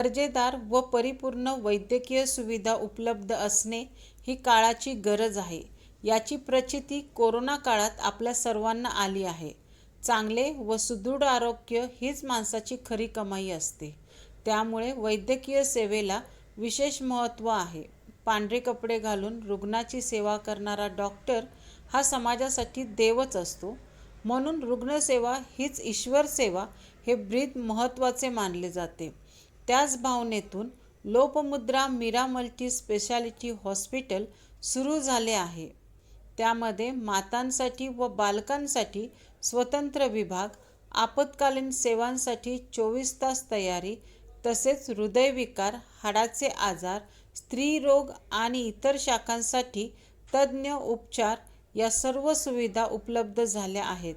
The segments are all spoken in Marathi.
दर्जेदार व परिपूर्ण वैद्यकीय सुविधा उपलब्ध असणे ही काळाची गरज आहे. याची प्रचिती कोरोना काळात आपल्या सर्वांना आली आहे. चांगले व सुदृढ आरोग्य हीच माणसाची खरी कमाई असते. त्यामुळे वैद्यकीय सेवेला विशेष महत्त्व आहे. पांढरे कपडे घालून रुग्णाची सेवा करणारा डॉक्टर हा समाजासाठी देवच असतो. म्हणून रुग्णसेवा हीच ईश्वर सेवा हे ब्रीद महत्त्वाचे मानले जाते. त्याच भावनेतून Lopamudra Meera multi speciality hospital सुरू झाले आहे. त्यामध्ये मातांसाठी व बालकांसाठी स्वतंत्र विभाग आपत्कालीन सेवांसाठी चोवीस तास तयारी तसेच हृदयविकार हाडाचे आजार स्त्रीरोग आणि इतर शाखांसाठी तज्ज्ञ उपचार या सर्व सुविधा उपलब्ध झाल्या आहेत.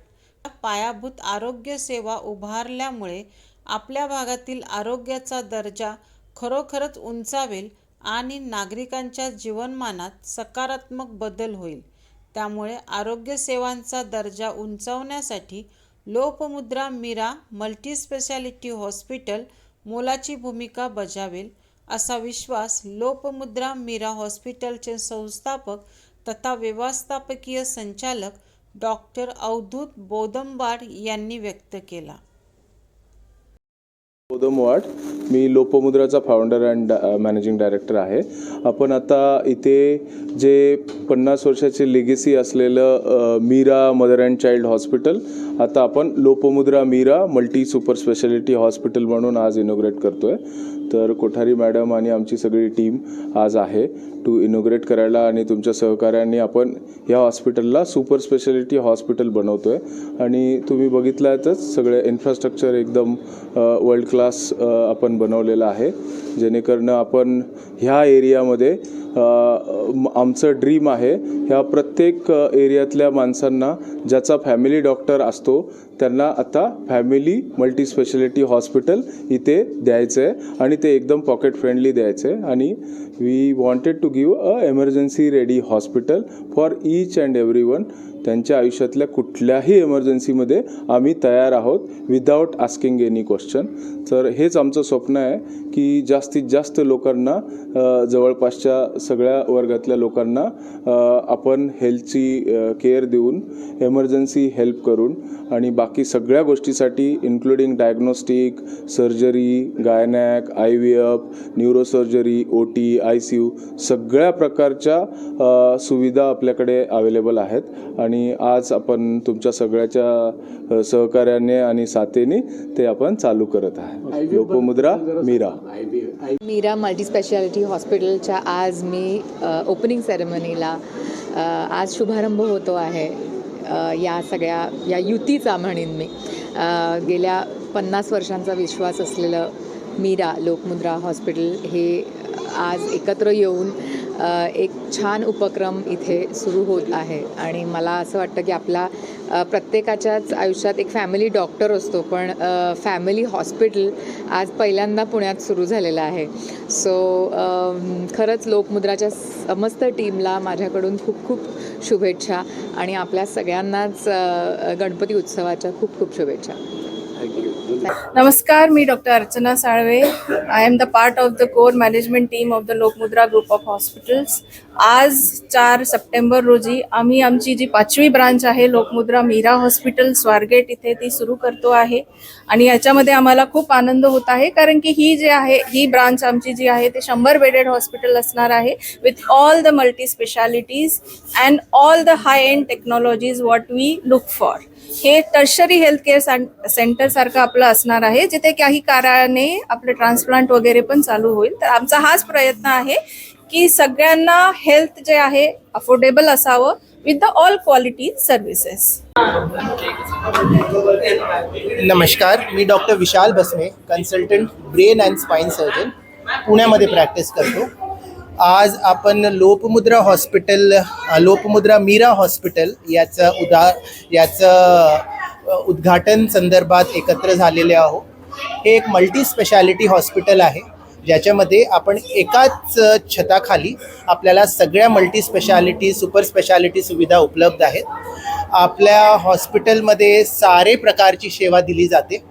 पायाभूत आरोग्य सेवा उभारल्यामुळे आपल्या भागातील आरोग्याचा दर्जा खरोखरच उंचावेल आणि नागरिकांच्या जीवनमानात सकारात्मक बदल होईल. त्यामुळे आरोग्यसेवांचा दर्जा उंचावण्यासाठी लोपमुद्रा मीरा मल्टीस्पेशालिटी हॉस्पिटल मोलाची भूमिका बजावेल असा विश्वास लोपमुद्रा मीरा हॉस्पिटलचे संस्थापक तथा व्यवस्थापकीय संचालक डॉक्टर अवधूत बोदंबाड यांनी व्यक्त केला. गोदम वाट. मी लोपमुद्राचा फाउंडर अँड मॅनेजिंग डायरेक्टर आहे. आपण आता इथे जे पन्नास वर्षाचे लेगेसी असलेलं uh, Meera mother and child hospital आता आपण Lopamudra Meera multi super speciality hospital म्हणून आज इनोग्रेट करतोय. तर कोठारी मॅडम आणि आमची सगळी टीम आज आहे टू इनोग्रेट करायला आणि तुमच्या सहकार्याने आपण या हॉस्पिटलला सुपर स्पेशालिटी हॉस्पिटल बनवतो आहे आणि तुम्ही बघितलातच सगळे इन्फ्रास्ट्रक्चर एकदम वर्ल्ड क्लास आपण बनवलेलं आहे. जेणेकरून आपण ह्या एरियामध्ये आमचं ड्रीम आहे. ह्या प्रत्येक एरियातल्या माणसांना ज्याचा फॅमिली डॉक्टर असतो त्यांना आता फॅमिली मल्टी स्पेशालिटी हॉस्पिटल इथे द्यायचं आहे आणि ते एकदम पॉकेट फ्रेंडली द्यायचं आहे आणि we wanted to give a emergency ready hospital for each and every one त्यांच्या आयुष्यातल्या कुठल्याही इमर्जन्सीमध्ये आम्ही तयार आहोत विदाऊट आस्किंग एनी क्वेश्चन तर हेच आमचं स्वप्न आहे की जास्तीत जास्त लोकांना जवळपासच्या सगळ्या वर्गातल्या लोकांना आपण हेल्थची केअर देऊन एमर्जन्सी हेल्प करून आणि बाकी सगळ्या गोष्टीसाठी including diagnostic surgery gynaec I V F neurosurgery O T I C U सगळ्या प्रकारच्या सुविधा आपल्याकडे अवेलेबल आहेत. आणि आज आपण तुमच्या सगळ्याच्या सहकार्याने आणि साथेने ते आपण चालू करत आहे. लोपमुद्रा मीरा. मीरा मल्टी स्पेशालिटी हॉस्पिटलच्या आज मी ओपनिंग सेरेमनीला आज शुभारंभ होतो आहे या सगळ्या या युतीचा म्हणेन मी. गेल्या पन्नास वर्षांचा विश्वास असलेलं मीरा लोकमुद्रा हॉस्पिटल हे आज एकत्र येऊन एक छान उपक्रम इथे सुरू होत आहे. आणि मला असं वाटतं की आपला प्रत्येकाच्याच आयुष्यात एक फॅमिली डॉक्टर असतो. पण फॅमिली हॉस्पिटल आज पहिल्यांदा पुण्यात सुरू झालेलं आहे. सो खरंच लोकमुद्राच्या समस्त टीमला माझ्याकडून खूप खूप शुभेच्छा. आणि आपल्या सगळ्यांनाच गणपती उत्सवाच्या खूप खूप शुभेच्छा. नमस्कार मी doctor Archana Salve. I am the part of the core management team of the Lokmudra group of hospitals आज चार सप्टेंबर रोजी आम्ही आमची जी पाचवी ब्रांच आहे लोकमुद्रा मीरा हॉस्पिटल स्वारगेट इथे ती सुरू करतो आहे. आणि याच्यामध्ये आम्हाला खूप आनंद होत आहे कारण की ही जी आहे ही ब्रांच आमची जी आहे ते शंभर बेडेड हॉस्पिटल असणार आहे with all the multi specialities and all the high end technologies what we look for हे टर्शरी हेल्थ केअर सेंटर सारखं आपलं असणार आहे जिथे काही काराने आपलं ट्रान्सप्लांट वगैरे पण चालू होईल. तर आमचा हाच प्रयत्न आहे की सगळ्यांना हेल्थ जे आहे अफोर्डेबल असावं with the all quality services नमस्कार मी doctor Vishal Basne consultant brain and spine surgeon पुण्यामध्ये प्रॅक्टिस करतो. आज आपण लोपमुद्रा हॉस्पिटल लोपमुद्रा मीरा हॉस्पिटल याचं उदा याचं उद्घाटन संदर्भात एकत्र झालेले आहोत. हे एक मल्टी स्पेशालिटी हॉस्पिटल आहे. ज्याच्यामध्ये आपण एकाच छताखाली आपल्याला सगळ्या मल्टी स्पेशालिटी सुपर स्पेशालिटी सुविधा उपलब्ध आहेत. आपल्या हॉस्पिटलमध्ये सारे प्रकारची सेवा दिली जाते.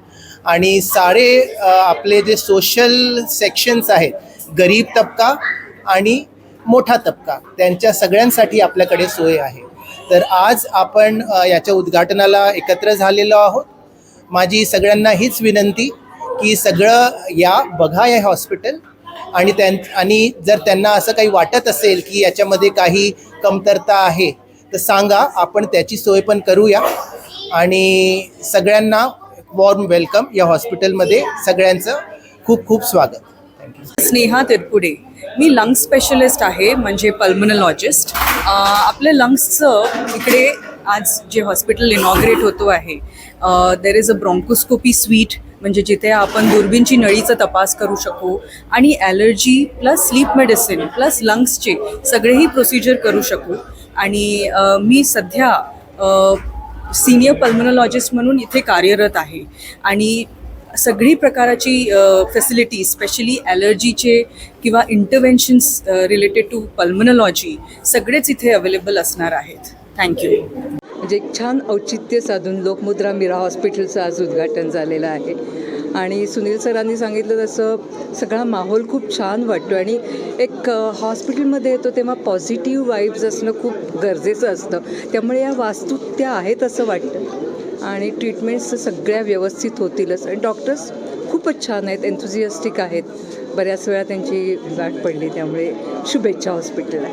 आणि सारे आपले जे सोशल सेक्शन्स आहेत गरीब तबका आणि मोठा तबका. त्यांच्या सगळ्यांसाठी आपल्याकडे सोय आहे. तर आज आपण याच्या उद्घाटनाला एकत्र झालेलो आहोत. माझी सगळ्यांना हीच विनंती की सगळं या बघा हे हॉस्पिटल आणि त्यां आणि जर त्यांना असं काही वाटत असेल की याच्यामध्ये काही कमतरता आहे तर सांगा आपण त्याची सोय पण करूया. आणि सगळ्यांना वॉर्म वेलकम या हॉस्पिटलमध्ये सगळ्यांचं खूप खूप स्वागत. स्नेहा तिरपुडे. मी लंग स्पेशलिस्ट आहे म्हणजे पल्मनॉलॉजिस्ट आपल्या लंग्सचं इकडे आज जे हॉस्पिटल इनॉग्रेट होतो आहे there is a bronchoscopy suite म्हणजे जिथे आपण दुर्बीनची नळीचा तपास करू शकू आणि allergy plus sleep medicine plus लंग्सचे सगळेही प्रोसिजर करू शकू. आणि मी सध्या सिनियर पल्मनॉलॉजिस्ट म्हणून इथे कार्यरत आहे. आणि सगळी प्रकाराची फॅसिलिटी स्पेशली ॲलर्जीचे किंवा इंटरव्हेन्शन्स रिलेटेड टू पल्मनॉलॉजी सगळेच इथे अवेलेबल असणार आहेत. थँक्यू म्हणजे एक छान औचित्य साधून लोकमुद्रा मीरा हॉस्पिटलचं आज उद्घाटन झालेलं आहे. आणि सुनील सरांनी सांगितलं तसं सगळा माहोल खूप छान वाटतो आणि एक हॉस्पिटलमध्ये येतो तेव्हा पॉझिटिव्ह वाईब्स असणं खूप गरजेचं असतं. त्यामुळे या वास्तू त्या आहेत असं वाटतं. आणि ट्रीटमेंट्स सगळ्या व्यवस्थित होतीलच. आणि डॉक्टर्स खूपच छान आहेत एन्थुझियास्टिक आहेत. बऱ्याच वेळा त्यांची गाठ पडली त्यामुळे शुभेच्छा हॉस्पिटलला